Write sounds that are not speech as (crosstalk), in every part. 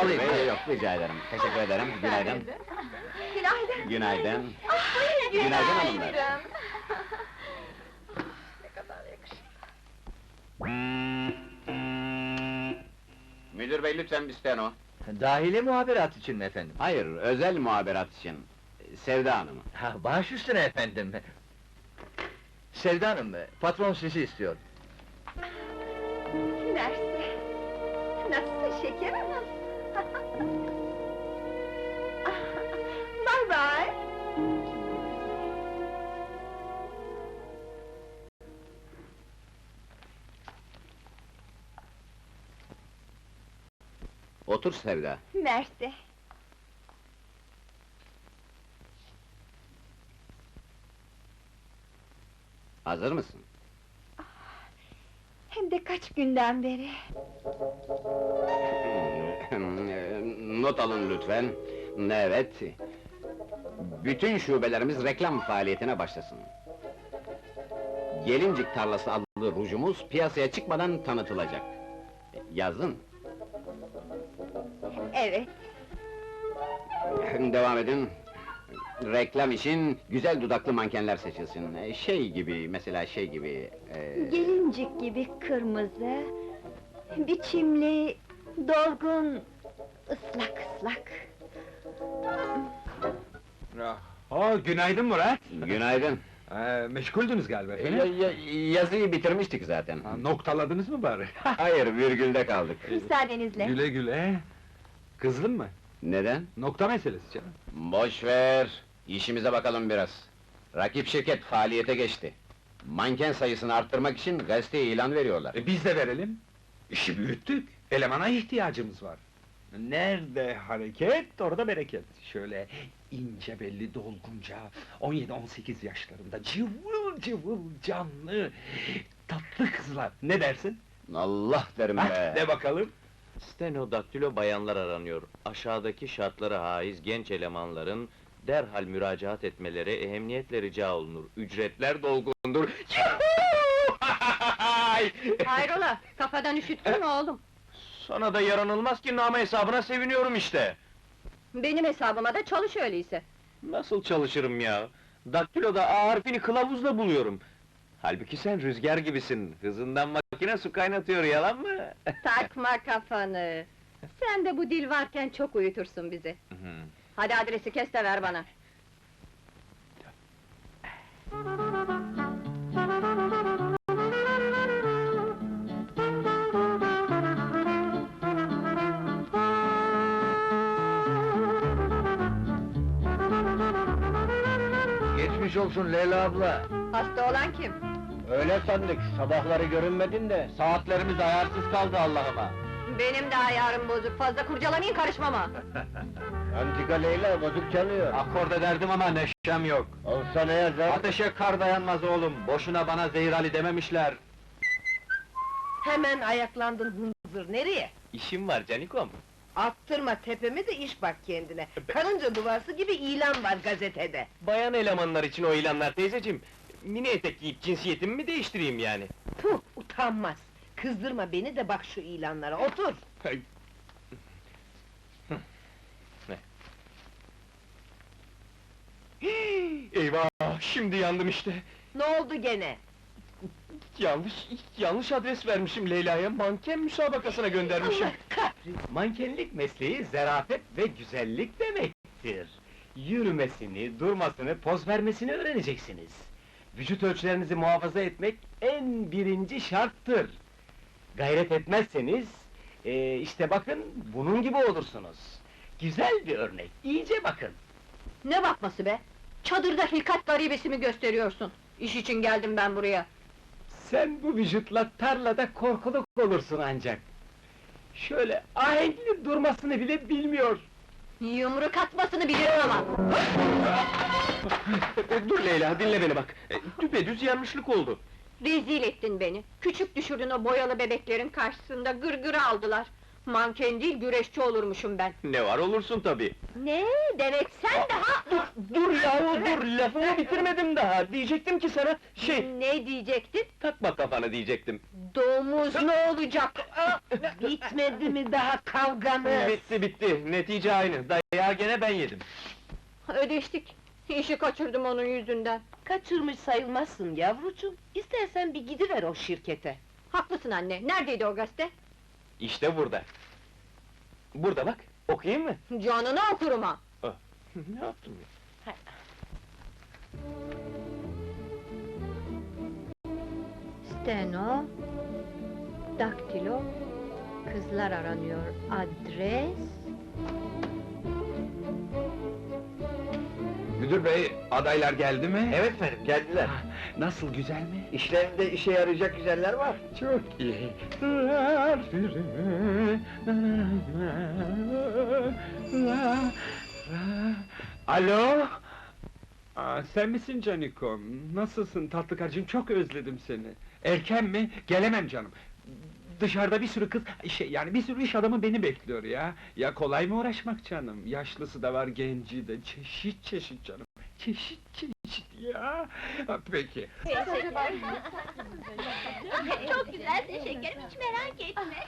alayım. Bey, yok, rica ederim. Teşekkür ederim. Günaydın. Günaydın. Günaydın. Ah, Günaydın hanımlar. Ne kadar yakışıklı. Müdür bey lütfen bir steno. Dahili muhaberat için mi efendim? Hayır, özel muhaberat için. Sevda Hanım'ı. Ha, baş üstüne efendim. Sevda Hanım, patron sizi istiyor. Mersi. Nasılsın şeker hanım? Bye bye. Otur Sevda. Mersi. Hazır mısın? Hem de kaç günden beri. Not alın lütfen. Evet. Bütün şubelerimiz reklam faaliyetine başlasın. Gelincik tarlası adlı rujumuz piyasaya çıkmadan tanıtılacak. Yazın. Evet. Devam edin. Reklam için güzel dudaklı mankenler seçilsin. Şey gibi, mesela şey gibi... ee, Gelincik gibi kırmızı, biçimli, dolgun, ıslak ıslak. Oo, günaydın Murat. Günaydın. Ee, meşguldünüz galiba Ya- efendim. ya- yazıyı bitirmiştik zaten. Ha, noktaladınız mı bari? (laughs) Hayır, virgülde kaldık. Müsaadenizle. güle güle. Kızdın mı? Neden? Nokta meselesi canım. Boş ver. İşimize bakalım biraz. Rakip şirket faaliyete geçti. Manken sayısını arttırmak için gazeteye ilan veriyorlar. E, biz de verelim. İşi büyüttük. Elemana ihtiyacımız var. Nerede hareket, orada bereket. Şöyle ince belli dolgunca, 17-18 yaşlarında cıvıl cıvıl canlı, tatlı kızlar. Ne dersin? Allah derim be! de bakalım. Stenodaktilo bayanlar aranıyor. Aşağıdaki şartlara haiz genç elemanların derhal müracaat etmeleri ehemmiyetle rica olunur. Ücretler dolgundur. (laughs) (laughs) Hayrola, kafadan üşüttün mü oğlum? Sana da yaranılmaz ki nama hesabına seviniyorum işte. Benim hesabıma da çalış öyleyse. Nasıl çalışırım ya? Daktiloda A harfini kılavuzla buluyorum. Halbuki sen rüzgar gibisin. Hızından makine su kaynatıyor, yalan mı? (laughs) Takma kafanı! Sen de bu dil varken çok uyutursun bizi. Hadi adresi kes de ver bana. (laughs) Geçmiş olsun Leyla abla. Hasta olan kim? Öyle sandık, sabahları görünmedin de, saatlerimiz ayarsız kaldı Allah'ıma. Benim de ayarım bozuk, fazla kurcalamayın karışmama! (laughs) Antika Leyla bozuk çalıyor. Akord ederdim ama neşem yok. Olsa ne yazar? Ateşe kar dayanmaz oğlum. Boşuna bana Zehir Ali dememişler. Hemen ayaklandın hınzır, nereye? İşim var canikom. Attırma tepemi de iş bak kendine. Karınca duvarsı gibi ilan var gazetede. Bayan elemanlar için o ilanlar teyzeciğim. Mini etek giyip cinsiyetimi mi değiştireyim yani? Puh, utanmaz! Kızdırma beni de bak şu ilanlara, otur! Eyvah! Şimdi yandım işte. Ne oldu gene? Yanlış, yanlış adres vermişim Leyla'ya, manken müsabakasına göndermişim. Allah kahretsin! Mankenlik mesleği zarafet ve güzellik demektir. Yürümesini, durmasını, poz vermesini öğreneceksiniz. Vücut ölçülerinizi muhafaza etmek en birinci şarttır. Gayret etmezseniz, eee, işte bakın bunun gibi olursunuz. Güzel bir örnek, iyice bakın. Ne bakması be? Çadırda hilkat garibesi mi gösteriyorsun? İş için geldim ben buraya. Sen bu vücutla tarlada korkuluk olursun ancak. Şöyle ahenkli durmasını bile bilmiyor. Yumruk atmasını bilirim ama! E, Dur Leyla, dinle beni bak. E, Düpedüz yanlışlık oldu. Rezil ettin beni. Küçük düşürdün o boyalı bebeklerin karşısında gırgırı aldılar. Manken değil, güreşçi olurmuşum ben. Ne var olursun tabii. Ne? Demek sen daha... Dur yahu dur, lafımı bitirmedim daha. Diyecektim ki sana, şey, Ne diyecektin? takma kafanı diyecektim. Domuz ne olacak? Bitmedi mi daha kavganız? Bitti bitti, netice aynı. Dayağı gene ben yedim. Ödeştik. İşi kaçırdım onun yüzünden. Kaçırmış sayılmazsın yavrucuğum. İstersen bir gidiver o şirkete. Haklısın anne. Neredeydi o gazete? İşte burada. Burada bak, okuyayım mı? Canını okurum ha. (laughs) ne yaptım ya? Steno, daktilo, kızlar aranıyor. Adres... Müdür bey, adaylar geldi mi? Evet efendim, geldiler. Nasıl, güzel mi? İşlerinde işe yarayacak güzeller var. Çok iyi. Alo? Aa, sen misin Canikom? Nasılsın tatlı karıcığım? Çok özledim seni. Erken mi? Gelemem canım. Dışarıda bir sürü kız, şey yani bir sürü iş adamı beni bekliyor ya. Ya kolay mı uğraşmak canım? Yaşlısı da var, genci de, çeşit çeşit canım. Çeşit çeşit ya. Ha, Peki. (laughs) Çok güzelsin şekerim, hiç merak etme.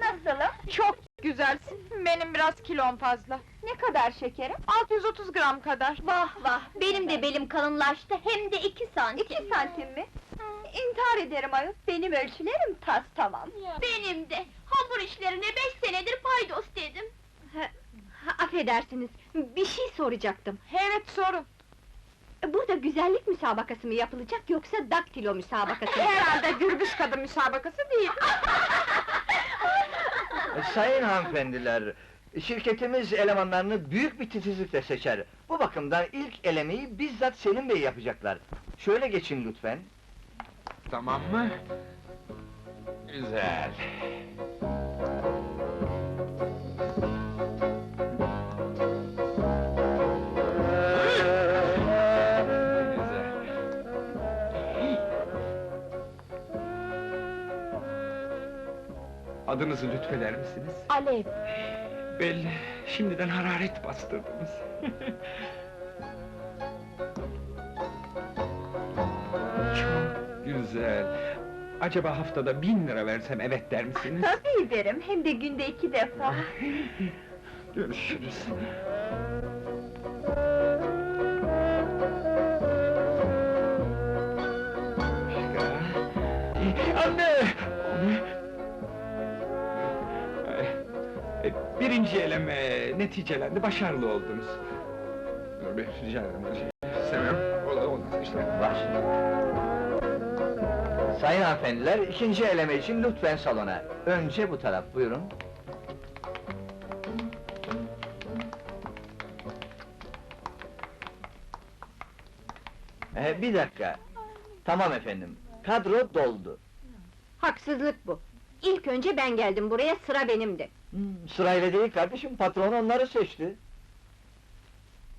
Nasılım? Çok güzelsin. Benim biraz kilom fazla. Ne kadar şekerim? 630 gram kadar. Vah vah, benim de belim kalınlaştı, hem de iki santim. İki santim mi? İntihar ederim ayol, benim ölçülerim tas tamam. Benim de. Hamur işlerine beş senedir paydos dedim. Ha, affedersiniz, bir şey soracaktım. Evet sorun. Burada güzellik müsabakası mı yapılacak, yoksa daktilo müsabakası mı? (laughs) Herhalde gürbüz kadın müsabakası değil. (laughs) Sayın hanımefendiler, şirketimiz elemanlarını büyük bir titizlikle seçer. Bu bakımdan ilk elemeyi bizzat Selim Bey yapacaklar. Şöyle geçin lütfen. Tamam mı? Güzel. Adınızı lütfeder misiniz? Alev, Belli, şimdiden hararet bastırdınız. (laughs) güzel. Acaba haftada bin lira versem evet der misiniz? (laughs) tabii derim, hem de günde iki defa. (laughs) Görüşürüz. Anne! E, Birinci eleme neticelendi, başarılı oldunuz. Rica ederim. Olmaz, olmaz işte. Var. Sayın hanımefendiler, ikinci eleme için lütfen salona. Önce bu taraf, buyurun. Ee, bir dakika. Tamam efendim. Kadro doldu. Haksızlık bu. İlk önce ben geldim buraya, sıra benimdi. Hmm, sırayla değil kardeşim, patron onları seçti.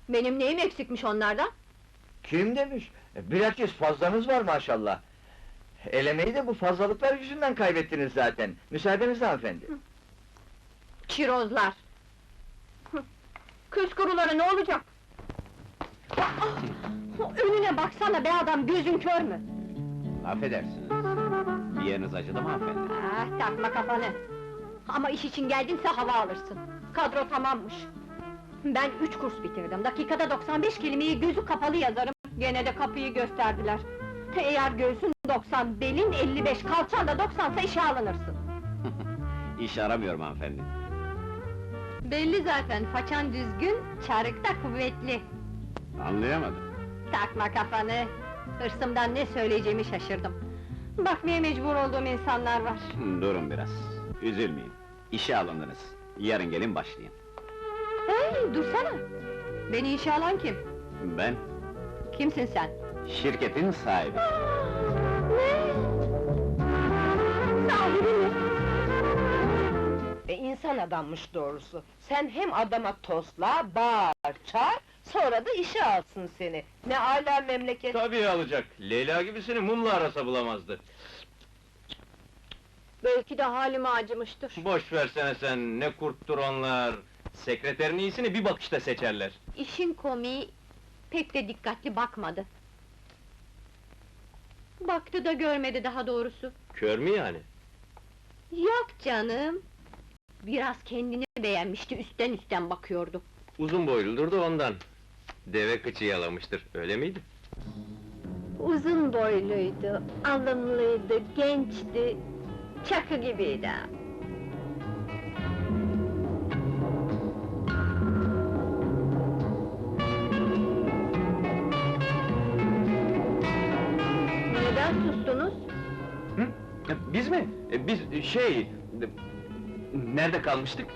Benim neyim eksikmiş onlardan? Kim demiş? E, Bilakis fazlanız var maşallah. Elemeyi de bu fazlalıklar yüzünden kaybettiniz zaten. Müsaadenizle hanımefendi. Çirozlar! Kız kuruları ne olacak? Aa! Önüne baksana be adam, gözün kör mü? Affedersiniz. Bir yeriniz acıdı mı hanımefendi? Ah, takma kafanı! Ama iş için geldinse hava alırsın. Kadro tamammış. Ben üç kurs bitirdim. Dakikada 95 kelimeyi gözü kapalı yazarım. Gene de kapıyı gösterdiler. Eğer göğsün 90, belin 55, kalçan da 90 ise işe alınırsın. (laughs) İş aramıyorum hanımefendi. Belli zaten, façan düzgün, çarık da kuvvetli. Anlayamadım. Takma kafanı! Hırsımdan ne söyleyeceğimi şaşırdım. Bakmaya mecbur olduğum insanlar var. Durun biraz. Üzülmeyin. İşe alındınız. Yarın gelin başlayın. Hey, dursana! Beni işe alan kim? Ben Kimsin sen? Şirketin sahibi. Ne? Sahibi mi? E insan adammış doğrusu. Sen hem adama tosla, bağır, çağır, sonra da işe alsın seni. Ne ala memleket. Tabii alacak. Leyla gibisini mumla arasa bulamazdı. Belki de halime acımıştır. Boş versene sen, ne kurttur onlar! Sekreterin iyisini bir bakışta seçerler. İşin komiği pek de dikkatli bakmadı. Baktı da görmedi daha doğrusu. Kör mü yani? Yok canım. Biraz kendini beğenmişti, üstten üstten bakıyordu. Uzun boyludur da ondan. Deve kıçı yalamıştır, öyle miydi? Uzun boyluydu, alımlıydı, gençti, çakı gibiydi. Mi? E, Biz şey... Nerede kalmıştık?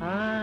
Ha,